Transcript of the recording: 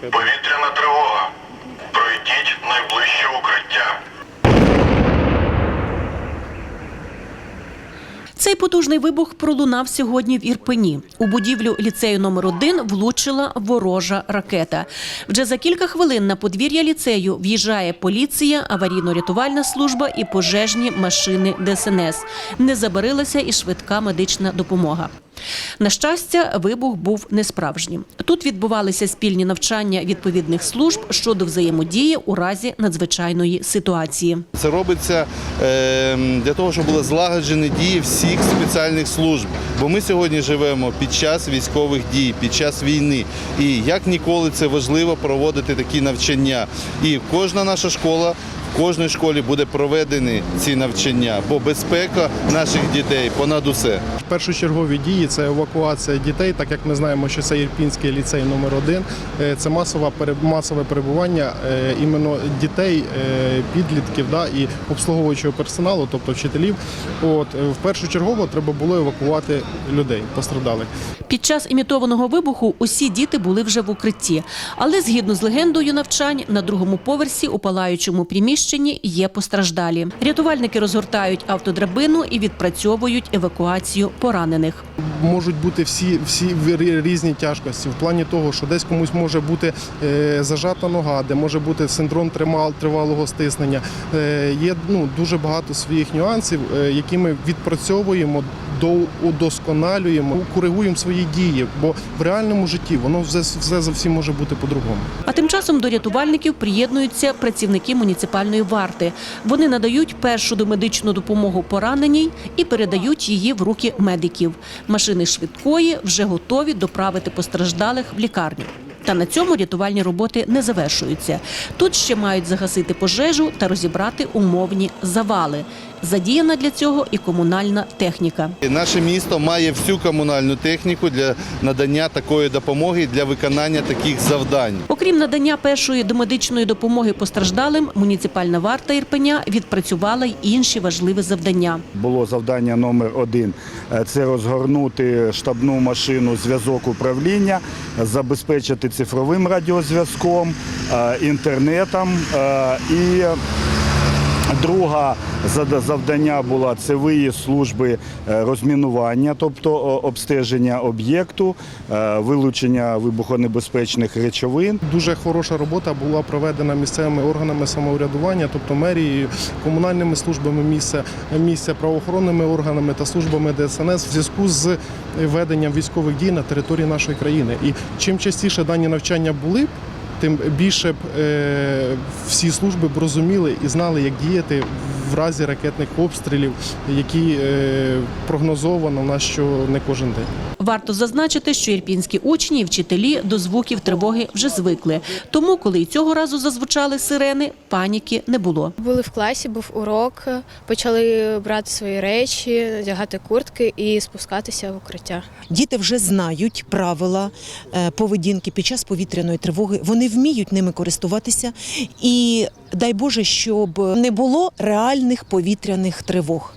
Повітряна тривога. Пройдіть найближче укриття. Цей потужний вибух пролунав сьогодні в Ірпені. У будівлю ліцею номер 1 влучила ворожа ракета. Вже за кілька хвилин на подвір'я ліцею в'їжджає поліція, аварійно-рятувальна служба і пожежні машини ДСНС. Не забарилася і швидка медична допомога. На щастя, вибух був несправжнім. Тут відбувалися спільні навчання відповідних служб щодо взаємодії у разі надзвичайної ситуації. Це робиться е, для того, щоб були злагоджені дії всіх спеціальних служб. Бо ми сьогодні живемо під час військових дій, під час війни. І як ніколи це важливо проводити такі навчання. І кожна наша школа. В кожній школі буде проведені ці навчання, бо безпека наших дітей понад усе. Першочергові дії це евакуація дітей, так як ми знаємо, що це Ірпінський ліцей номер 1 Це масова масове перебування е, іменно дітей, е, підлітків да, і обслуговуючого персоналу, тобто вчителів. От е, в першочергово треба було евакувати людей постраждалих. Під час імітованого вибуху усі діти були вже в укритті. Але згідно з легендою навчань, на другому поверсі у палаючому приміщенні є постраждалі. Рятувальники розгортають автодрабину і відпрацьовують евакуацію поранених. Можуть бути всі, всі різні тяжкості в плані того, що десь комусь може бути е, зажата нога, де може бути синдром тривалого стиснення. Е, є ну, дуже багато своїх нюансів, е, які ми відпрацьовуємо, удосконалюємо, коригуємо свої дії, бо в реальному житті воно все, все зовсім може бути по-другому. А тим часом до рятувальників приєднуються працівники муніципальної варти. Вони надають першу домедичну допомогу пораненій і передають її в руки медиків. Машини швидкої вже готові доправити постраждалих в лікарню. Та на цьому рятувальні роботи не завершуються. Тут ще мають загасити пожежу та розібрати умовні завали. Задіяна для цього і комунальна техніка. Наше місто має всю комунальну техніку для надання такої допомоги для виконання таких завдань. Окрім надання першої домедичної допомоги постраждалим, муніципальна варта Ірпеня відпрацювала й інші важливі завдання. було завдання номер один це розгорнути штабну машину зв'язок управління, забезпечити цифровим радіозв'язком, е, інтернетом е, і. Друга завдання була це виїзд служби е, розмінування, тобто обстеження об'єкту, е, вилучення вибухонебезпечних речовин. Дуже хороша робота була проведена місцевими органами самоврядування, тобто мерією, комунальними службами місця, місця правоохоронними органами та службами ДСНС в зв'язку з веденням військових дій на території нашої країни. І чим частіше дані навчання були. Тим більше б е, всі служби б розуміли і знали, як діяти в разі ракетних обстрілів, які е, прогнозовано в нас що не кожен день. Варто зазначити, що ірпінські учні і вчителі до звуків тривоги вже звикли. Тому, коли й цього разу зазвучали сирени, паніки не було. Були в класі, був урок, почали брати свої речі, одягати куртки і спускатися в укриття. Діти вже знають правила е, поведінки під час повітряної тривоги. Вони вміють ними користуватися. І дай Боже, щоб не було реальних повітряних тривог.